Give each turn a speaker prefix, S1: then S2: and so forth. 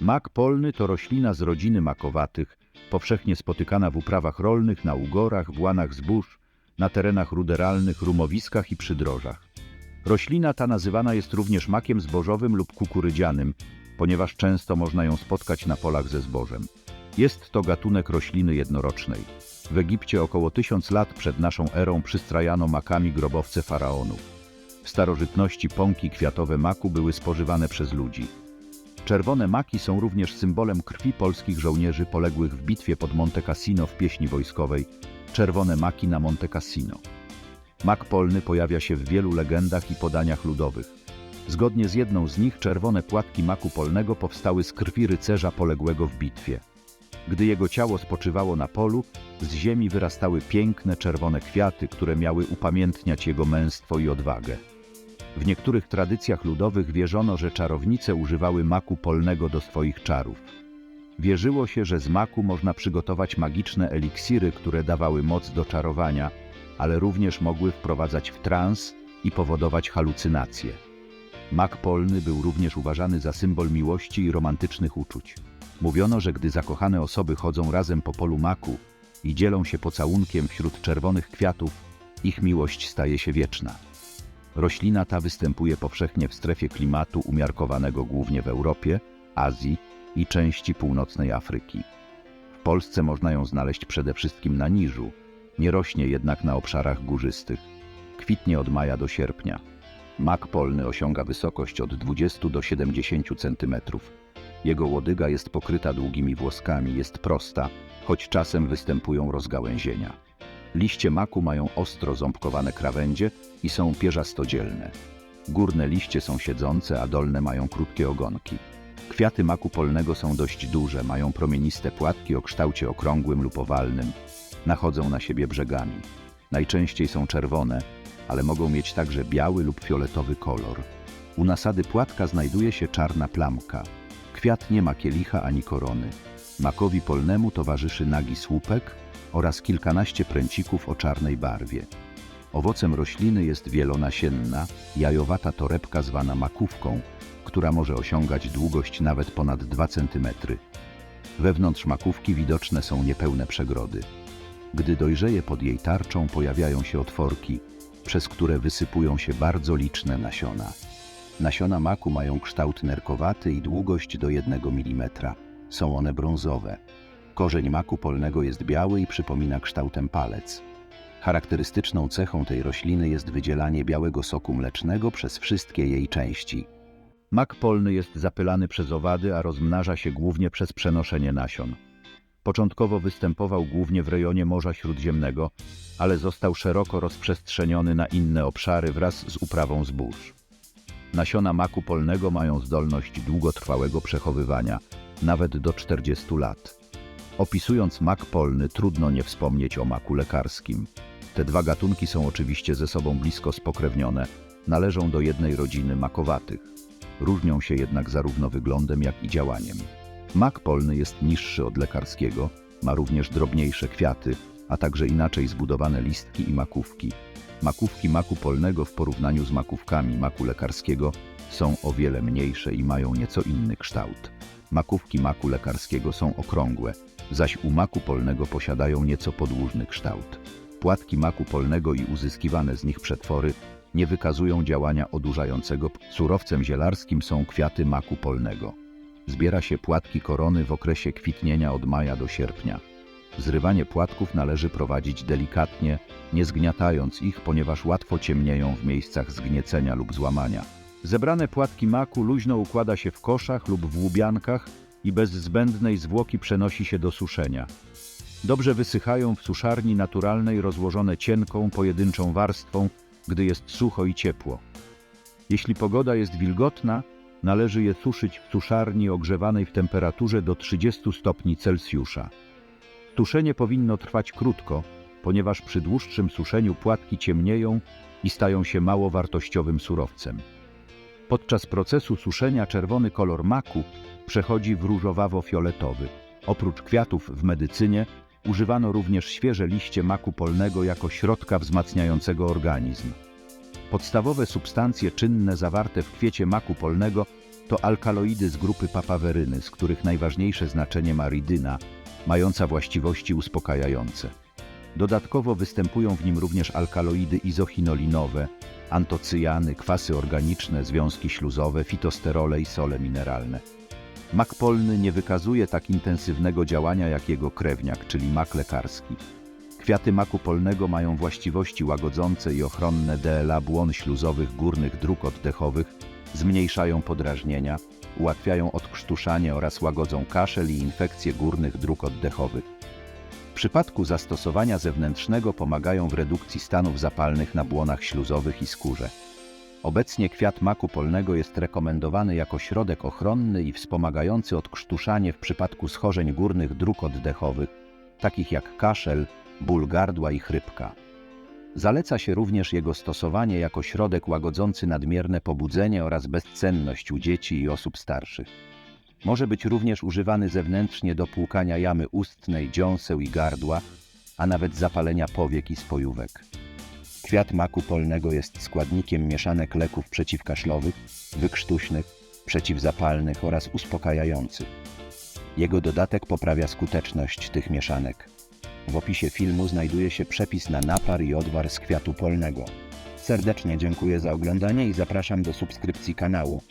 S1: Mak polny to roślina z rodziny makowatych, powszechnie spotykana w uprawach rolnych, na ugorach, w łanach zbóż, na terenach ruderalnych, rumowiskach i przydrożach. Roślina ta nazywana jest również makiem zbożowym lub kukurydzianym, ponieważ często można ją spotkać na polach ze zbożem. Jest to gatunek rośliny jednorocznej. W Egipcie około tysiąc lat przed naszą erą przystrajano makami grobowce faraonów. W starożytności pąki kwiatowe maku były spożywane przez ludzi. Czerwone maki są również symbolem krwi polskich żołnierzy poległych w bitwie pod Monte Cassino w pieśni wojskowej Czerwone maki na Monte Cassino. Mak polny pojawia się w wielu legendach i podaniach ludowych. Zgodnie z jedną z nich czerwone płatki maku polnego powstały z krwi rycerza poległego w bitwie. Gdy jego ciało spoczywało na polu, z ziemi wyrastały piękne czerwone kwiaty, które miały upamiętniać jego męstwo i odwagę. W niektórych tradycjach ludowych wierzono, że czarownice używały maku polnego do swoich czarów. Wierzyło się, że z maku można przygotować magiczne eliksiry, które dawały moc do czarowania, ale również mogły wprowadzać w trans i powodować halucynacje. Mak polny był również uważany za symbol miłości i romantycznych uczuć. Mówiono, że gdy zakochane osoby chodzą razem po polu maku i dzielą się pocałunkiem wśród czerwonych kwiatów, ich miłość staje się wieczna. Roślina ta występuje powszechnie w strefie klimatu umiarkowanego głównie w Europie, Azji i części północnej Afryki. W Polsce można ją znaleźć przede wszystkim na niżu, nie rośnie jednak na obszarach górzystych. Kwitnie od maja do sierpnia. Mak polny osiąga wysokość od 20 do 70 cm. Jego łodyga jest pokryta długimi włoskami, jest prosta, choć czasem występują rozgałęzienia. Liście maku mają ostro ząbkowane krawędzie i są pierzastodzielne. Górne liście są siedzące, a dolne mają krótkie ogonki. Kwiaty maku polnego są dość duże, mają promieniste płatki o kształcie okrągłym lub owalnym. Nachodzą na siebie brzegami. Najczęściej są czerwone, ale mogą mieć także biały lub fioletowy kolor. U nasady płatka znajduje się czarna plamka. Kwiat nie ma kielicha ani korony. Makowi polnemu towarzyszy nagi słupek oraz kilkanaście pręcików o czarnej barwie. Owocem rośliny jest wielonasienna, jajowata torebka zwana makówką, która może osiągać długość nawet ponad 2 cm. Wewnątrz makówki widoczne są niepełne przegrody. Gdy dojrzeje pod jej tarczą, pojawiają się otworki, przez które wysypują się bardzo liczne nasiona. Nasiona maku mają kształt nerkowaty i długość do 1 mm. Są one brązowe. Korzeń maku polnego jest biały i przypomina kształtem palec. Charakterystyczną cechą tej rośliny jest wydzielanie białego soku mlecznego przez wszystkie jej części. Mak polny jest zapylany przez owady, a rozmnaża się głównie przez przenoszenie nasion. Początkowo występował głównie w rejonie Morza Śródziemnego, ale został szeroko rozprzestrzeniony na inne obszary wraz z uprawą zbóż. Nasiona maku polnego mają zdolność długotrwałego przechowywania, nawet do 40 lat. Opisując mak polny, trudno nie wspomnieć o maku lekarskim. Te dwa gatunki są oczywiście ze sobą blisko spokrewnione, należą do jednej rodziny makowatych. Różnią się jednak zarówno wyglądem, jak i działaniem. Mak polny jest niższy od lekarskiego, ma również drobniejsze kwiaty, a także inaczej zbudowane listki i makówki. Makówki maku polnego w porównaniu z makówkami maku lekarskiego są o wiele mniejsze i mają nieco inny kształt. Makówki maku lekarskiego są okrągłe, zaś u maku polnego posiadają nieco podłużny kształt. Płatki maku polnego i uzyskiwane z nich przetwory nie wykazują działania odurzającego. Surowcem zielarskim są kwiaty maku polnego. Zbiera się płatki korony w okresie kwitnienia od maja do sierpnia. Zrywanie płatków należy prowadzić delikatnie, nie zgniatając ich, ponieważ łatwo ciemnieją w miejscach zgniecenia lub złamania. Zebrane płatki maku luźno układa się w koszach lub w łubiankach i bez zbędnej zwłoki przenosi się do suszenia. Dobrze wysychają w suszarni naturalnej rozłożone cienką, pojedynczą warstwą, gdy jest sucho i ciepło. Jeśli pogoda jest wilgotna, należy je suszyć w suszarni ogrzewanej w temperaturze do 30 stopni Celsjusza. Suszenie powinno trwać krótko, ponieważ przy dłuższym suszeniu płatki ciemnieją i stają się mało wartościowym surowcem. Podczas procesu suszenia czerwony kolor maku przechodzi w różowawo-fioletowy. Oprócz kwiatów w medycynie używano również świeże liście maku polnego jako środka wzmacniającego organizm. Podstawowe substancje czynne zawarte w kwiecie maku polnego To alkaloidy z grupy papaweryny, z których najważniejsze znaczenie ma ridyna, mająca właściwości uspokajające. Dodatkowo występują w nim również alkaloidy izochinolinowe, antocyjany, kwasy organiczne, związki śluzowe, fitosterole i sole mineralne. Mak polny nie wykazuje tak intensywnego działania jak jego krewniak, czyli mak lekarski. Kwiaty maku polnego mają właściwości łagodzące i ochronne DLA błon śluzowych górnych dróg oddechowych, zmniejszają podrażnienia, ułatwiają odkrztuszanie oraz łagodzą kaszel i infekcje górnych dróg oddechowych. Przypadku zastosowania zewnętrznego pomagają w redukcji stanów zapalnych na błonach śluzowych i skórze. Obecnie kwiat maku polnego jest rekomendowany jako środek ochronny i wspomagający odkrztuszanie w przypadku schorzeń górnych dróg oddechowych, takich jak kaszel, ból gardła i chrypka. Zaleca się również jego stosowanie jako środek łagodzący nadmierne pobudzenie oraz bezcenność u dzieci i osób starszych. Może być również używany zewnętrznie do płukania jamy ustnej, dziąseł i gardła, a nawet zapalenia powiek i spojówek. Kwiat maku polnego jest składnikiem mieszanek leków przeciwkaszlowych, wykrztuśnych, przeciwzapalnych oraz uspokajających. Jego dodatek poprawia skuteczność tych mieszanek. W opisie filmu znajduje się przepis na napar i odwar z kwiatu polnego. Serdecznie dziękuję za oglądanie i zapraszam do subskrypcji kanału.